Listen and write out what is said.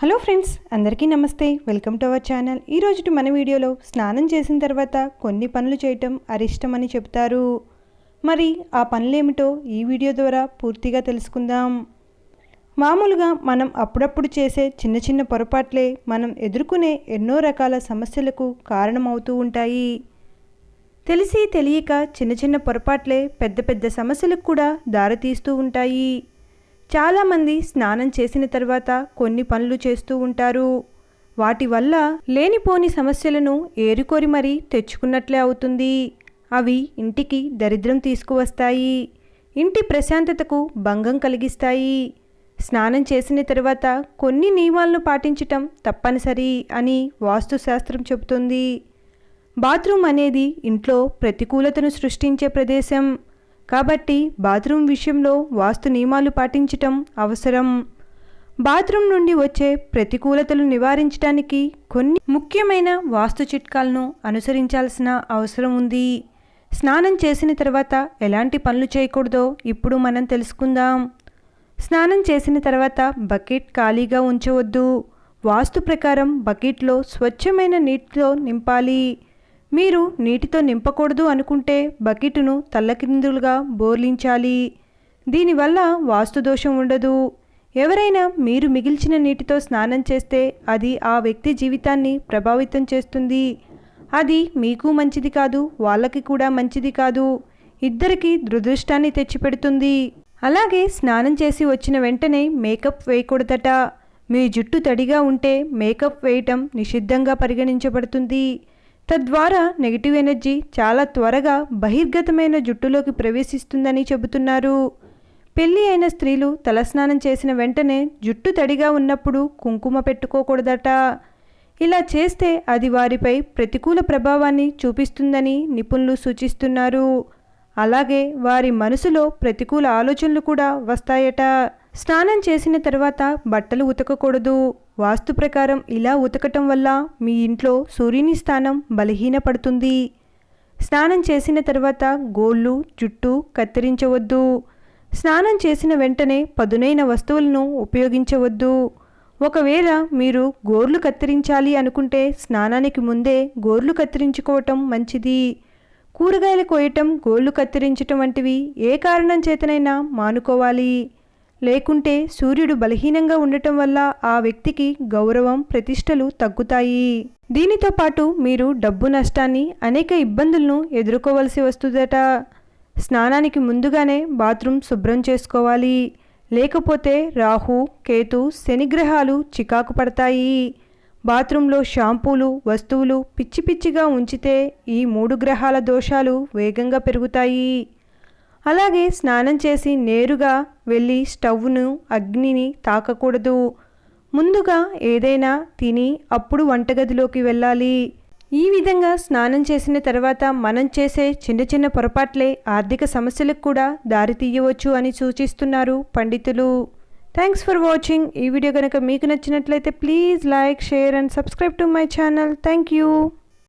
Hello friends అందరికీ నమస్తే. Welcome to our channel. ఈరోజు మన వీడియోలో స్నానం చేసిన తర్వాత కొన్ని పనులు చేయటం అరిష్టమని చెప్తారు. మరి ఆ పనులేమిటో ఈ వీడియో ద్వారా పూర్తిగా తెలుసుకుందాం. మామూలుగా మనం అప్పుడప్పుడు చేసే చిన్న చిన్న పొరపాట్లే మనం ఎదుర్కొనే ఎన్నో రకాల సమస్యలకు కారణమవుతూ ఉంటాయి. తెలిసి తెలియక చిన్న చిన్న పొరపాట్లే పెద్ద పెద్ద సమస్యలకు కూడా దారితీస్తూ ఉంటాయి. చాలామంది స్నానం చేసిన తర్వాత కొన్ని పనులు చేస్తూ ఉంటారు. వాటి వల్ల లేనిపోని సమస్యలను ఏరుకోరి మరీ తెచ్చుకున్నట్లే అవుతుంది. అవి ఇంటికి దరిద్రం తీసుకువస్తాయి. ఇంటి ప్రశాంతతకు భంగం కలిగిస్తాయి. స్నానం చేసిన తర్వాత కొన్ని నియమాలను పాటించటం తప్పనిసరి అని వాస్తుశాస్త్రం చెబుతుంది. బాత్రూమ్ అనేది ఇంట్లో ప్రతికూలతను సృష్టించే ప్రదేశం. కాబట్టి బాత్రూమ్ విషయంలో వాస్తు నియమాలు పాటించటం అవసరం. బాత్రూమ్ నుండి వచ్చే ప్రతికూలతలు నివారించడానికి కొన్ని ముఖ్యమైన వాస్తు చిట్కాలను అనుసరించాల్సిన అవసరం ఉంది. స్నానం చేసిన తర్వాత ఎలాంటి పనులు చేయకూడదో ఇప్పుడు మనం తెలుసుకుందాం. స్నానం చేసిన తర్వాత బకెట్ ఖాళీగా ఉంచవద్దు. వాస్తు ప్రకారం బకెట్లో స్వచ్ఛమైన నీటితో నింపాలి. మీరు నీటితో నింపకూడదు అనుకుంటే బకెట్ను తల్లకిందులుగా బోర్లించాలి. దీనివల్ల వాస్తు దోషం ఉండదు. ఎవరైనా మీరు మిగిల్చిన నీటితో స్నానం చేస్తే అది ఆ వ్యక్తి జీవితాన్ని ప్రభావితం చేస్తుంది. అది మీకు మంచిది కాదు వాళ్ళకి కూడా మంచిది కాదు. ఇద్దరికి దురదృష్టాన్ని తెచ్చిపెడుతుంది. అలాగే స్నానం చేసి వచ్చిన వెంటనే మేకప్ వేయకూడదట. మీ జుట్టు తడిగా ఉంటే మేకప్ వేయటం నిషిద్ధంగా పరిగణించబడుతుంది. తద్వారా నెగిటివ్ ఎనర్జీ చాలా త్వరగా బహిర్గతమైన జుట్టులోకి ప్రవేశిస్తుందని చెబుతున్నారు. పెళ్ళి అయిన స్త్రీలు తలస్నానం చేసిన వెంటనే జుట్టు తడిగా ఉన్నప్పుడు కుంకుమ పెట్టుకోకూడదట. ఇలా చేస్తే అది వారిపై ప్రతికూల ప్రభావాన్ని చూపిస్తుందని నిపుణులు సూచిస్తున్నారు. అలాగే వారి మనసులో ప్రతికూల ఆలోచనలు కూడా వస్తాయట. స్నానం చేసిన తర్వాత బట్టలు ఉతకకూడదు. వాస్తు ప్రకారం ఇలా ఉతకటం వల్ల మీ ఇంట్లో సూర్యుని స్థానం బలహీనపడుతుంది. స్నానం చేసిన తర్వాత గోళ్ళు జుట్టు కత్తిరించవద్దు. స్నానం చేసిన వెంటనే పదునైన వస్తువులను ఉపయోగించవద్దు. ఒకవేళ మీరు గోర్లు కత్తిరించాలి అనుకుంటే స్నానానికి ముందే గోర్లు కత్తిరించుకోవటం మంచిది. కూరగాయలు కోయటం గోళ్ళు కత్తిరించటం వంటివి ఏ కారణం చేతనైనా మానుకోవాలి. లేకుంటే సూర్యుడు బలహీనంగా ఉండటం వల్ల ఆ వ్యక్తికి గౌరవం ప్రతిష్టలు తగ్గుతాయి. దీనితో పాటు మీరు డబ్బు నష్టాన్ని అనేక ఇబ్బందులను ఎదుర్కోవలసి వస్తుందట. స్నానానికి ముందుగానే బాత్రూమ్ శుభ్రం చేసుకోవాలి. లేకపోతే రాహు కేతు శనిగ్రహాలు చికాకు పడతాయి. బాత్రూంలో షాంపూలు వస్తువులు పిచ్చి పిచ్చిగా ఉంచితే ఈ మూడు గ్రహాల దోషాలు వేగంగా పెరుగుతాయి. అలాగే స్నానం చేసి నేరుగా వెళ్ళి స్టవ్ను అగ్నిని తాకకూడదు. ముందుగా ఏదైనా తిని అప్పుడు వంటగదిలోకి వెళ్ళాలి. ఈ విధంగా స్నానం చేసిన తర్వాత మనం చేసే చిన్న చిన్న పొరపాట్లే ఆర్థిక సమస్యలకు కూడా దారితీయవచ్చు అని సూచిస్తున్నారు పండితులు. థ్యాంక్స్ ఫర్ వాచింగ్ ఈ వీడియో కనుక మీకు నచ్చినట్లయితే please like share and subscribe to my channel. Thank you